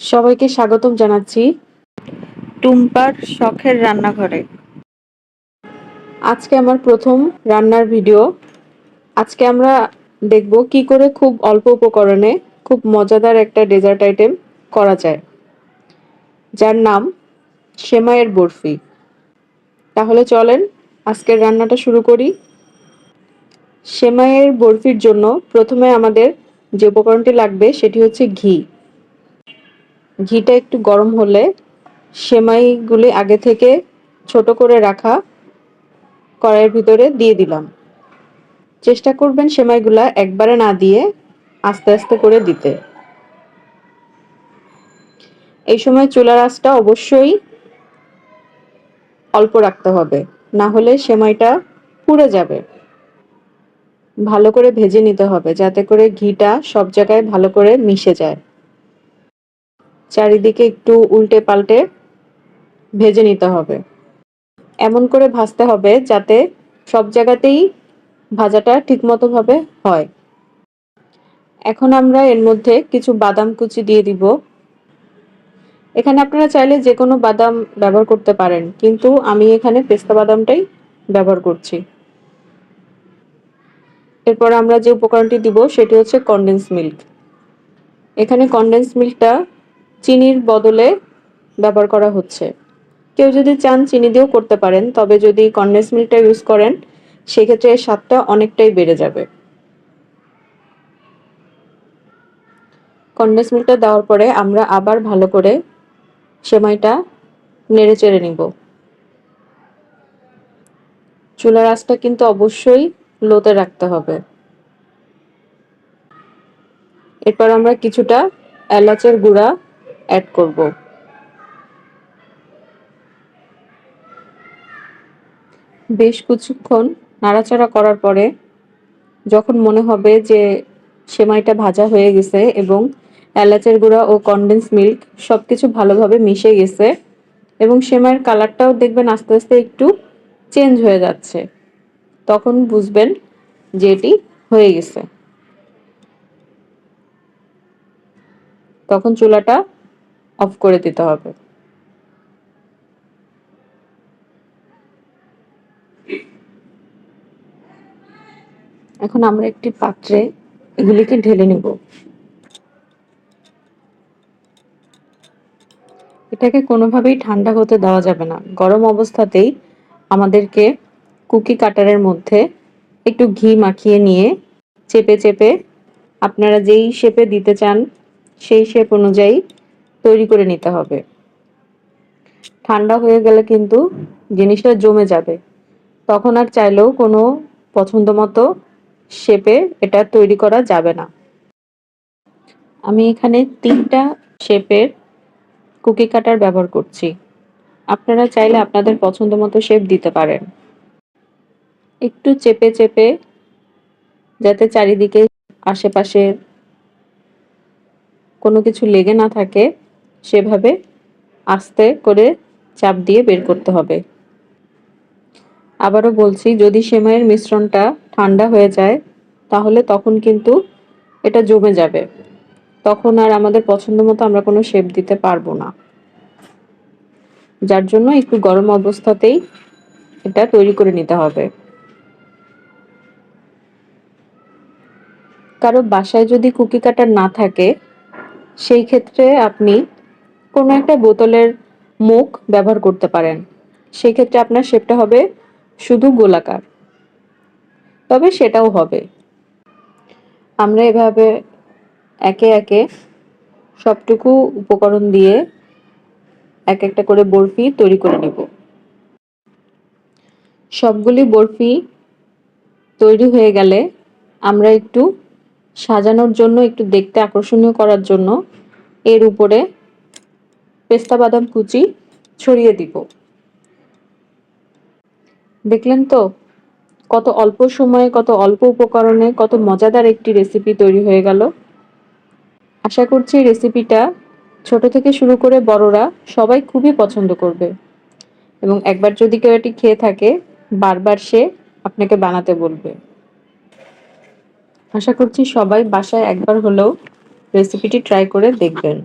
সবাইকে স্বাগতম জানাচ্ছি। টুম্পার শখের রান্নাঘরে। আজকে আমার প্রথম রান্নার ভিডিও। আজকে আমরা দেখব কি করে খুব অল্প উপকরণে খুব মজাদার একটা ডেজার্ট আইটেম করা যায়। যার নাম সেমাইয়ের বরফি। তাহলে চলেন আজকের রান্নাটা শুরু করি। সেমাইয়ের বরফির জন্য প্রথমে আমাদের যে উপকরণটি লাগবে সেটি হচ্ছে ঘি। ঘিটা একটু গরম হলে সেমাইগুলি আগে থেকে ছোট করে রাখা কড়াইয়ের ভিতরে দিয়ে দিলাম। চেষ্টা করবেন সেমাইগুলা একবারে না দিয়ে আস্তে আস্তে করে দিতে। এই সময় চুলার আঁচটা অবশ্যই অল্প রাখতে হবে, না হলে সেমাইটা পুড়ে যাবে। ভালো করে ভেজে নিতে হবে, যাতে করে ঘিটা সব জায়গায় ভালো করে মিশে যায়। চারিদিকে একটু উল্টে পাল্টে ভেজে নিতে হবে। এমন করে ভাজতে হবে যাতে সব জায়গাতেই ভাজাটা ঠিকমতো ভাবে হয়। এখন আমরা এর মধ্যে কিছু বাদাম কুচি দিয়ে দিব। এখানে আপনারা চাইলে যে কোনো বাদাম ব্যবহার করতে পারেন, কিন্তু আমি এখানে পেস্তা বাদামটাই ব্যবহার করছি। এরপর আমরা যে উপকরণটি দিব সেটি হচ্ছে কনডেন্স মিল্ক এখানে কনডেন্স মিল্কটা চিনির বদলে ব্যবহার করা হচ্ছে। কেউ যদি চান চিনি দিয়েও করতে পারেন, তবে যদি কনডেন্স মিল্কটা ইউজ করেন, সেক্ষেত্রে স্বাদটা অনেকটাই বেড়ে যাবে। কনডেন্স মিল্কটা দেওয়ার পরে আমরা আবার ভালো করে সেমাইটা নেড়ে চেড়ে নিব। চুলার আঁচটা কিন্তু অবশ্যই লোতে রাখতে হবে। এরপর আমরা কিছুটা এলাচের গুঁড়া অ্যাড করব। বেশ কিছুক্ষণ নাড়াচাড়া করার পরে যখন মনে হবে যে সেমাইটা ভাজা হয়ে গেছে এবং এলাচের গুঁড়া ও কনডেন্স মিল্ক সব কিছু ভালোভাবে মিশে গেছে এবং সেমাইয়ের কালারটাও দেখবেন আস্তে আস্তে একটু চেঞ্জ হয়ে যাচ্ছে, তখন বুঝবেন যে এটি হয়ে গেছে। তখন চুলাটা অফ করে দিতে হবে। এখন আমরা একটি পাত্রে এগুলিকে ঢেলে নেব। এটাকে কোনোভাবেই ঠান্ডা হতে দেওয়া যাবে না। গরম অবস্থাতেই আমাদেরকে কুকি কাটারের মধ্যে একটু ঘি মাখিয়ে নিয়ে চেপে চেপে আপনারা যেই শেপে দিতে চান সেই শেপ অনুযায়ী তৈরি করে নিতে হবে। ঠান্ডা হয়ে গেলে কিন্তু জিনিসটা জমে যাবে। তখন আর চাইলেও কোনো পছন্দ মতো শেপে এটা তৈরি করা যাবে না। আমি এখানে তিনটা শেপের কুকি কাটার ব্যবহার করছি। আপনারা চাইলে আপনাদের পছন্দ মতো শেপ দিতে পারেন। একটু চেপে চেপে যাতে চারিদিকে আশেপাশে কোনো কিছু লেগে না থাকে সেভাবে আস্তে করে চাপ দিয়ে বের করতে হবে। আবারও বলছি, যদি সেমাইয়ের মিশ্রণটা ঠান্ডা হয়ে যায়, তাহলে তখন কিন্তু এটা জমে যাবে। তখন আর আমাদের পছন্দ মতো আমরা কোনো শেপ দিতে পারব না। যার জন্য একটু গরম অবস্থাতেই এটা তৈরি করে নিতে হবে। কারও বাসায় যদি কুকি কাটার না থাকে, সেই ক্ষেত্রে আপনি কোনো একটা বোতলের মুখ ব্যবহার করতে পারেন। সেক্ষেত্রে আপনার শেপটা হবে শুধু গোলাকার। তবে সেটাও হবে। আমরা এভাবে একে একে সবটুকু উপকরণ দিয়ে এক একটা করে বরফি তৈরি করে নেব। সবগুলি বরফি তৈরি হয়ে গেলে আমরা একটু সাজানোর জন্য, একটু দেখতে আকর্ষণীয় করার জন্য এর উপরে পেস্তা বাদাম কুচি ছড়িয়ে দিব। দেখলেন তো, কত অল্প সময়ে, কত অল্প উপকরণে, কত মজাদার একটি রেসিপি তৈরি হয়ে গেল। আশা করছি রেসিপিটা ছোট থেকে শুরু করে বড়রা সবাই খুবই পছন্দ করবে। এবং একবার যদি কেউ এটি খেয়ে থাকে, বারবার সে আপনাকে বানাতে বলবে। আশা করছি সবাই বাসায় একবার হলেও রেসিপিটি ট্রাই করে দেখবেন।